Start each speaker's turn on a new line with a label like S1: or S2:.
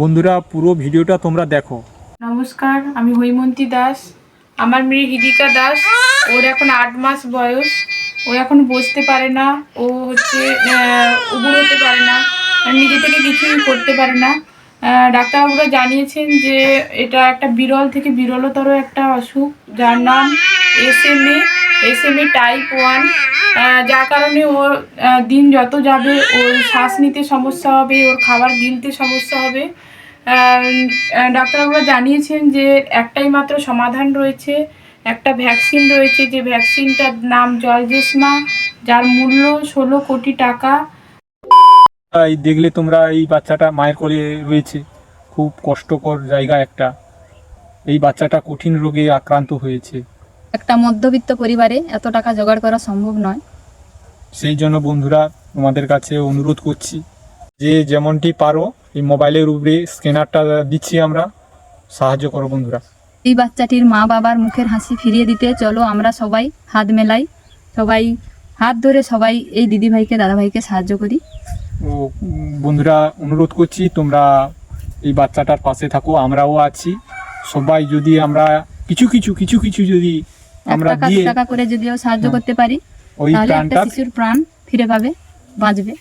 S1: বন্ধুরা, পুরো ভিডিওটা তোমরা দেখো।
S2: নমস্কার, আমি হৈমন্তী দাস। আমার মেয়ে হিদিকা দাস। ওর এখন আট মাস বয়স। ও এখন বসতে পারে না। ও হচ্ছে উবুর হতে পারে না। নিজে থেকে কিছুই করতে পারে না। ডাক্তারবাবুরা জানিয়েছেন যে এটা একটা বিরল থেকে বিরলতর একটা অসুখ, যার নাম S M A S M A type one যার কারণে ওর দিন যত যাবে, ওর শ্বাস নিতে সমস্যা হবে, ওর খাবার গিলতে সমস্যা হবে। ডাক্তারবাবুরা জানিয়েছেন যে একটাই মাত্র সমাধান রয়েছে, একটা ভ্যাকসিন রয়েছে, যে ভ্যাকসিনটার নাম জলজেসমা যার মূল্য ষোলো কোটি টাকা।
S1: এই দেখলে তোমরা এই বাচ্চাটা মায়ের কোলে রয়েছে। খুব কষ্টকর জায়গা একটা। এই বাচ্চাটা কঠিন রোগে আক্রান্ত হয়েছে।
S3: একটা মধ্যবিত্ত পরিবারে এত টাকা জোগাড় করা সম্ভব নয়।
S1: সেই জন্য বন্ধুরা তোমাদের কাছে অনুরোধ করছি যে যেমনটি পারো এই মোবাইলের উপরে স্ক্যানারটা দিচ্ছি আমরা। সাহায্য করো বন্ধুরা।
S3: এই বাচ্চাটির মা বাবার মুখের হাসি ফিরিয়ে দিতে চলো আমরা সবাই হাত মেলাই। সবাই হাত ধরে সবাই এই দিদিভাইকে দাদাভাইকে সাহায্য করি।
S1: ও বন্ধুরা অনুরোধ করছি তোমরা এই বাচ্চাটার পাশে থাকো আমরাও আছি। সবাই যদি আমরা কিছু কিছু কিছু কিছু যদি আমরা
S3: টাকা টাকা করে যদিও সাহায্য
S1: হ্যাঁ।
S3: করতে পারি তাহলে একটা শিশুর প্রাণ ফিরে পাবে বাঁচবে